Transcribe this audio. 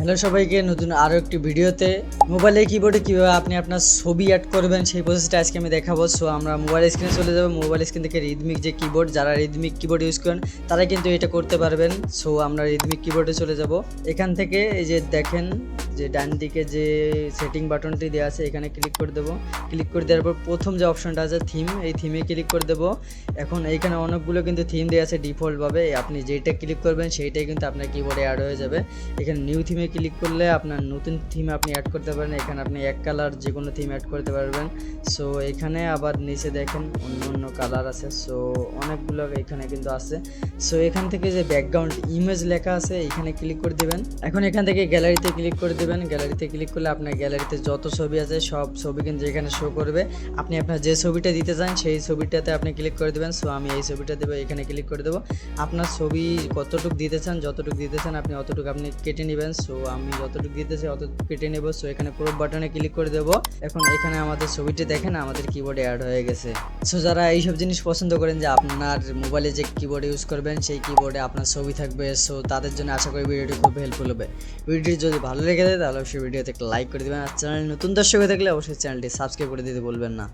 Hello সবাইকে, নতুন আরও একটি ভিডিওতে। মোবাইলে কিবোর্ডে কীভাবে আপনি আপনার ছবি অ্যাড করবেন সেই প্রসেসটা আজকে আমি দেখাবো। সো আমরা মোবাইল স্ক্রিনে চলে যাব। মোবাইল স্ক্রিন থেকে রিদমিক যে কিবোর্ড যারা রিদমিক কিবোর্ড ইউজ করেন, তারা কিন্তু এটা করতে পারবেন। সো আমরা রিদমিক কিবোর্ডে চলে যাব। এখান থেকে এই যে দেখেন যে ডান দিকে যে সেটিং বাটনটি দেওয়া আছে, এখানে ক্লিক করে দেবো। ক্লিক করে দেওয়ার পর প্রথম যে অপশনটা আছে থিম এই থিমে ক্লিক করে দেবো। এখন এইখানে অনেকগুলো কিন্তু থিম দেওয়া আছে ডিফল্টভাবে আপনি যেইটা ক্লিক করবেন, সেইটাই কিন্তু আপনার কিবোর্ডে অ্যাড হয়ে যাবে। এখানে নিউ থিমে ক্লিক করলে আপনার নতুন থিম আপনি অ্যাড করতে পারেন। এখানে আপনি এক কালার যে কোনো থিম অ্যাড করতে পারবেন। সো এখানে আবার নিচে দেখেন অন্য অন্য কালার আছে। সো অনেকগুলো এখানে কিন্তু আছে। সো এখান থেকে যে ব্যাকগ্রাউন্ড ইমেজ লেখা আছে, এখানে ক্লিক করে দিবেন। এখন এখান থেকে গ্যালারিতে ক্লিক করে দিবেন। গ্যালারিতে ক্লিক করলে আপনার গ্যালারিতে যত ছবি আছে, সব ছবি কিন্তু এখানে শো করবে। আপনি আপনার যে ছবিটা দিতে চান, সেই ছবিটাতে আপনি ক্লিক করে দেবেন। সো আমি এই ছবিটা দেবো, এখানে ক্লিক করে দেবো। আপনার ছবি কতটুকু দিতে চান, যতটুকু দিতে চান, আপনি অতটুকু আপনি কেটে নেবেন। সো আমি যতটুকু দিতে চাই, অতটুকু কেটে নেব। সো এখানে ক্রপ বাটনে ক্লিক করে দেবো। এখন এখানে আমাদের ছবিটি দেখেন, আমাদের কিবোর্ডে অ্যাড হয়ে গেছে। সো যারা এইসব জিনিস পছন্দ করেন যে আপনার মোবাইলে যে কিবোর্ড ইউজ করবেন, সেই কিবোর্ডে আপনার ছবি থাকবে। সো তাদের জন্য আশা করি ভিডিওটি খুব হেল্পফুল হবে। ভিডিওটি যদি ভালো লেগে যায় তাহলে অবশ্যই ভিডিওতে একটা লাইক করে দেবেন আর চ্যানেল নতুন দর্শক হয়ে থাকলে অবশ্যই চ্যানেলটি সাবস্ক্রাইব করে দিতে বলবেন না।